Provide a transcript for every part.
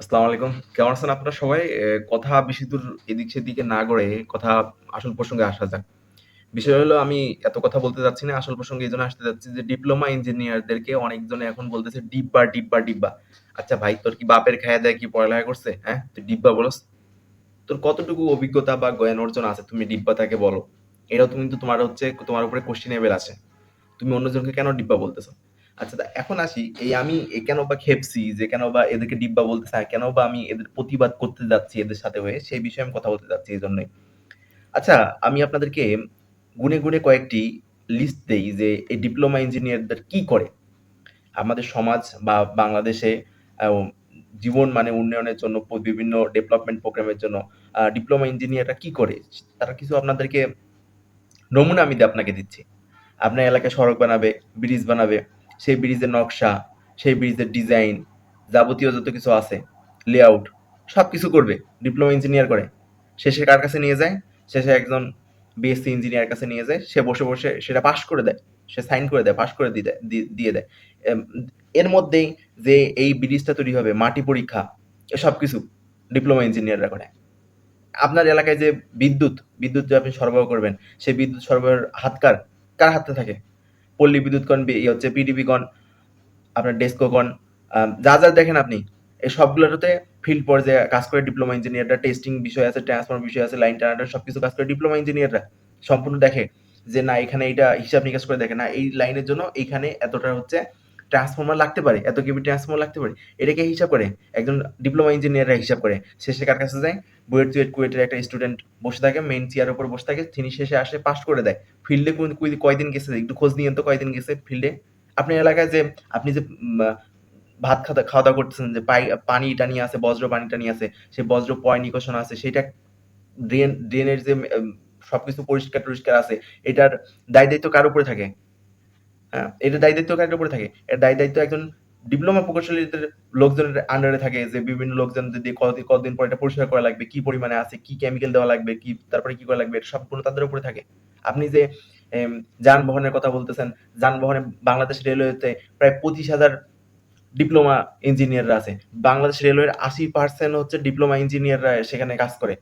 আসসালামু আলাইকুম। কেমন আছেন আপনারা সবাই? কথা বেশি দূর এদিক সেদিকে না কথা আসল প্রসঙ্গে আসা যাক। বিষয় হলো আমি এত কথা বলতে চাচ্ছি না। আসল প্রসঙ্গে এজন্য আসতে চাচ্ছি যে ডিপ্লোমা ইঞ্জিনিয়ারদেরকে অনেকজনে এখন বলতেছে ডিব্বা, ডিব্বা, ডিব্বা। আচ্ছা ভাই তোর কি বাপের খায়া দেয়া কি পড়ালেখা করছে? হ্যাঁ? তুই ডিব্বা বলস? তোর কতটুকু অভিজ্ঞতা বা জ্ঞান অর্জন আছে তুমি ডিব্বা তাকে বলো। এটাও তুমি কিন্তু তোমার হচ্ছে তোমার উপরে কোয়েশ্চেনেবল আছে। তুমি অন্যজনকে কেন ডিব্বা বলতেছো? আচ্ছা এখন আসি এই আমি কেন বা খেপছি যে কেন বা এদেরকে ডিব্বা বলতে আর কেন বা আমি এদের প্রতিবাদ করতে যাচ্ছি এদের সাথে হয়ে সেই বিষয়ে আমি কথা বলতে চাচ্ছি জন্যই আচ্ছা আমি আপনাদেরকে গুনে গুনে কয়েকটি লিস্ট দেই যে এই ডিপ্লোমা ইঞ্জিনিয়ারদের কি করে? আমাদের সমাজ বা বাংলাদেশে জীবন মানে উন্নয়নের জন্য বিভিন্ন ডেভেলপমেন্ট প্রোগ্রামের জন্য ডিপ্লোমা ইঞ্জিনিয়াররা কি করে? তারা কিছু আপনাদেরকে নমুনা আমি আপনাকে দিচ্ছি। আপনার এলাকায় সড়ক বানাবে, ব্রিজ বানাবে। সেই ব্রিজের নকশা, সেই ব্রিজের ডিজাইন, যাবতীয় যত কিছু আছে, লেআউট সবকিছু করবে। ডিপ্লোমা ইঞ্জিনিয়ার করে। শেষে কার কাছে নিয়ে যায়? শেষে একজন বিএসসি ইঞ্জিনিয়ার কাছে নিয়ে যায়। সে বসে, বসে সেটা পাশ করে দেয়। সে সাইন করে দেয়, পাশ করে দিয়ে দেয় দিয়ে। এর মধ্যেই যে এই ব্রিজটা তৈরি হবে, মাটি পরীক্ষা, এ সবকিছু ডিপ্লোমা ইঞ্জিনিয়াররা করে। আপনার এলাকায় যে বিদ্যুৎ, বিদ্যুৎ যে আপনি সরবরাহ করবেন, সেই বিদ্যুৎ সরবরাহের হাত কার? কার হাতে থাকে? পল্লী বিদ্যুৎ কন, বি হচ্ছে পিডিবি কন, আপনার ডেস্কো কন, আ যা, যা দেখেন আপনি এই সবগুলোতে ফিল্ড পর্যায়ে কাজ করে ডিপ্লোমা ইঞ্জিনিয়াররা। টেস্টিং বিষয় আছে, ট্রান্সফর্মার বিষয় আছে, লাইন টানাটানি সবকিছু কাজ করে ডিপ্লোমা ইঞ্জিনিয়াররা। সম্পূর্ণ দেখে যে না এখানে এটা হিসাব নিকাশ করে দেখে না এই লাইনের জন্য এইখানে এতটা হচ্ছে ট্রান্সফর্মার লাগতে পারে, এত কেভি ট্রান্সফর্মার লাগতে পারে। এটাকে হিসাব করে একজন ডিপ্লোমা ইঞ্জিনিয়াররা হিসাব করে। শেষে কার কাছে যায়? বুয়েট, চুয়েট, কুয়েটের একটা স্টুডেন্ট বসে থাকে, মেইন চেয়ারের উপর বসে থাকে। তিনি শেষে আসে পাস করে দেয়। ফিল্ডে কোন কয়দিন গেছে? একটু খোঁজ নিয়ে তো কয়দিন গেছে ফিল্ডে? আপনি এলাকায় যে আপনি যে ভাত খাতা খাওয়া-দাওয়া করতেছেন যে পাই পানি-টানি আছে, বজ্র পানি-টানি আছে, সেই বজ্র পয় নিষ্কাশন আছে, সেইটা ড্রেন ড্রেনের যে সবকিছু পরিষ্কার-টরিষ্কার আছে, এটার দায়-দায়িত্ব কার উপরে থাকে? হ্যাঁ? এটার দায়-দায়িত্ব কার উপরে থাকে? এর দায়-দায়িত্ব একজন ডিপ্লোমা প্রকৌশলীদের লোকজনের আন্ডারে থাকে যে বিভিন্ন লোকজন দিয়ে কতদিন, কতদিন পর এটা পরিষ্কার করা লাগবে, কি পরিমাণে আছে, কি কেমিক্যাল দেওয়া লাগবে, কি তারপরে কি করা লাগবে, এটা সম্পূর্ণ তাদের উপরে থাকে। আপনি যে যানবাহনের কথা বলতেছেন, যানবাহনে বাংলাদেশ রেলওয়েতে প্রায় ২৫,০০০ ডিপ্লোমা ইঞ্জিনিয়াররা আছে। বাংলাদেশ রেলওয়ের ৮০% হচ্ছে ডিপ্লোমা ইঞ্জিনিয়াররা সেখানে কাজ করে।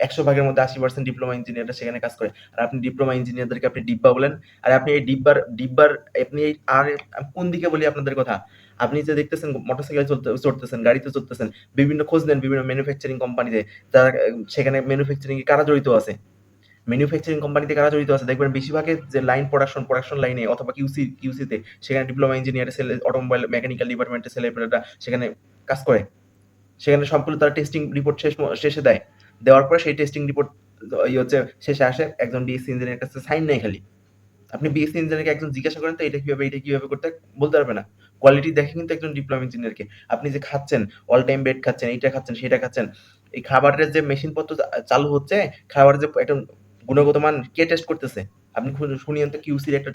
১০০ ভাগের মধ্যে ৮০% ডিপ্লোমা ইঞ্জিনিয়াররা সেখানে কাজ করে। আর আপনি ডিপ্লোমা ইঞ্জিনিয়ারদেরকে আপনি ডিব্বা বলেন। আর আপনি এই ডিব্বার ডিব্বার আপনি এই আর কোন দিকে বলি আপনাদের কথা? আপনি যে দেখতেছেন মোটরসাইকেলে চলতে চড়তেছেন, গাড়িতে চড়তেছেন, বিভিন্ন খোঁজ নেন বিভিন্ন ম্যানুফ্যাকচারিং কোম্পানিতে। তারা সেখানে ম্যানুফ্যাকচারিং কারা জড়িত আছে? ম্যানুফ্যাকচারিং কোম্পানিতে কারা জড়িত আছে? দেখবেন বেশিরভাগের যে লাইন প্রোডাকশন, প্রোডাকশন লাইনে অথবা কিউসি কিউসিতে সেখানে ডিপ্লোমা ইঞ্জিনিয়ারের ছেলে অটোমোবাইল মেকানিক্যাল ডিপার্টমেন্টের ছেলেপেলেরা সেখানে কাজ করে। সেখানে সবগুলো তারা টেস্টিং রিপোর্ট শেষ শেষে দেয়। দেওয়ার পরে সেই টেস্টিং রিপোর্ট ইয়ে হচ্ছে শেষে আসে একজন ডিএসসি ইঞ্জিনিয়ারের কাছে সাইন নেয় খালি। আপনি বিএসসি ইঞ্জিনিয়ারকে একজন জিজ্ঞাসা করেন তো এটা কীভাবে, এটা কীভাবে করতে বলতে পারবে না। কোয়ালিটি দেখে কিন্তু একজন ডিপ্লোমা ইঞ্জিনিয়ারকে। আপনি যে খাচ্ছেন, অল টাইম বেড খাচ্ছেন, এইটা খাচ্ছেন, সেটা খাচ্ছেন। এই খাবারের যে মেশিনপত্র চালু হচ্ছে, খাবারের যে একটা গুণগত মান কে টেস্ট করতেছে? আপনি খু শুনিয়েন তো কিউসির একটা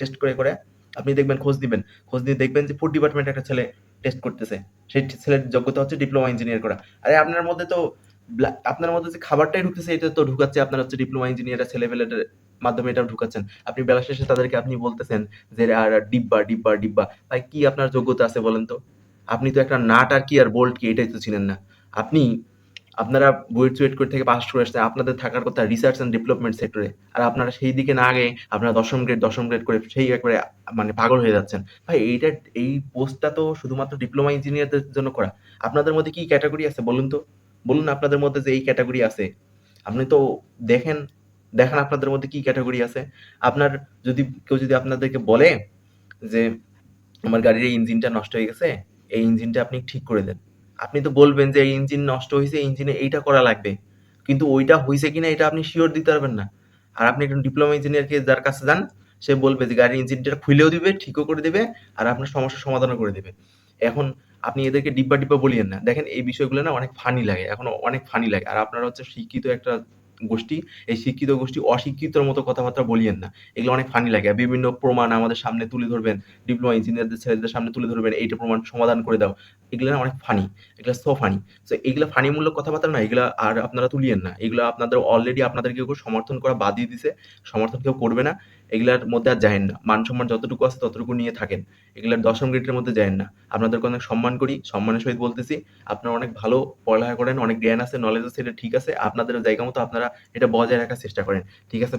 টেস্ট করে, করে। আপনি দেখবেন খোঁজ দিবেন। খোঁজ দিয়ে দেখবেন যে ফুড ডিপার্টমেন্টের একটা ছেলে টেস্ট করতেছে। সেই ছেলের যোগ্যতা হচ্ছে ডিপ্লোমা ইঞ্জিনিয়ার করা। আরে আপনার মধ্যে তো আপনার মধ্যে যে খাবারটাই ঢুকতেছে এটা তো ঢুকাচ্ছে আপনার হচ্ছে ডিপ্লোমা ইঞ্জিনিয়াররা ছেলেপেলেদের মাধ্যমে এটাও ঢুকাচ্ছেন। আপনি বেলা শেষে তাদেরকে আপনি বলতেছেন যে আর ডিব্বা, ডিব্বা, ডিব্বা। ভাই কি আপনার যোগ্যতা আছে বলেন তো? আপনি তো একটা নাট আর কি আর বোল্ট কি এটাই তো চিনেন না। আপনি আপনারা বুয়েট চুয়েট কোয়েট থেকে পাস করে আসছেন। আপনাদের থাকার কথা রিসার্চ অ্যান্ড ডেভেলপমেন্ট সেক্টরে। আর আপনারা সেই দিকে না গিয়ে আপনারা দশম গ্রেড, দশম গ্রেড করে সেই একেবারে মানে পাগল হয়ে যাচ্ছেন। ভাই এইটা এই পোস্টটা তো শুধুমাত্র ডিপ্লোমা ইঞ্জিনিয়ারদের জন্য করা। আপনাদের মধ্যে কি ক্যাটাগরি আছে বলুন তো? বলুন আপনাদের মধ্যে যে এই ক্যাটেগরি আছে। আপনি তো দেখেন, দেখান আপনাদের মধ্যে কি ক্যাটেগরি আছে। আপনার যদি কেউ যদি আপনাদেরকে বলে যে আমার গাড়ির এই ইঞ্জিনটা নষ্ট হয়ে গেছে, এই ইঞ্জিনটা আপনি ঠিক করে দেন। আপনি তো বলবেন যে এই ইঞ্জিন নষ্ট এই ইঞ্জিনে এইটা করা লাগবে। কিন্তু ওইটা হয়েছে কিনা এটা আপনি শিওর দিতে পারবেন না। আর আপনি একজন ডিপ্লোমা ইঞ্জিনিয়ারকে যার কাছে যান, সে বলবে যে গাড়ির ইঞ্জিনটা খুলেও দিবে, ঠিকও করে দিবে আর আপনার সমস্যার সমাধানও করে দিবে। এখন আপনি এদেরকে ডিব্বা, ডিব্বা বলিয়েন না। দেখেন এই বিষয়গুলো না অনেক ফানি লাগে। এখন অনেক ফানি লাগে। আর আপনারা হচ্ছে শিক্ষিত একটা গোষ্ঠী। এই শিক্ষিত গোষ্ঠী অশিক্ষিতর মতো কথাবার্তা বলিয়েন না। এগুলো অনেক ফানি লাগে। বিভিন্ন প্রমাণ আমাদের সামনে তুলে ধরবেন। ডিপ্লোমা ইঞ্জিনিয়ারদের ছেলেদের সামনে তুলে ধরবেন। এইটা প্রমাণ সমাধান করে দাও। এগুলো না অনেক ফানি। এগুলো সো ফানি। তো এগুলো ফানিমূলক কথাবার্তা না এগুলো আর আপনারা তুলিয়েন না। এগুলো আপনাদের অলরেডি আপনাদেরকে সমর্থন করা বাদ দিয়ে দিছে। সমর্থন কেউ করবে না। এগুলার মধ্যে আর যায়েন না। মান সম্মান যতটুকু আছে ততটুকু নিয়ে থাকেন। এগুলার দশম গ্রেডের মধ্যে যায়েন না। আপনাদেরকে অনেক সম্মান করি, সম্মানের সহিত বলতেছি। আপনারা অনেক ভালো পড়ালেখা করেন, অনেক জ্ঞান আছে, নলেজ আছে, এটা ঠিক আছে। আপনাদের জায়গা মতো আপনারা এটা বজায় রাখার চেষ্টা করেন। ঠিক আছে?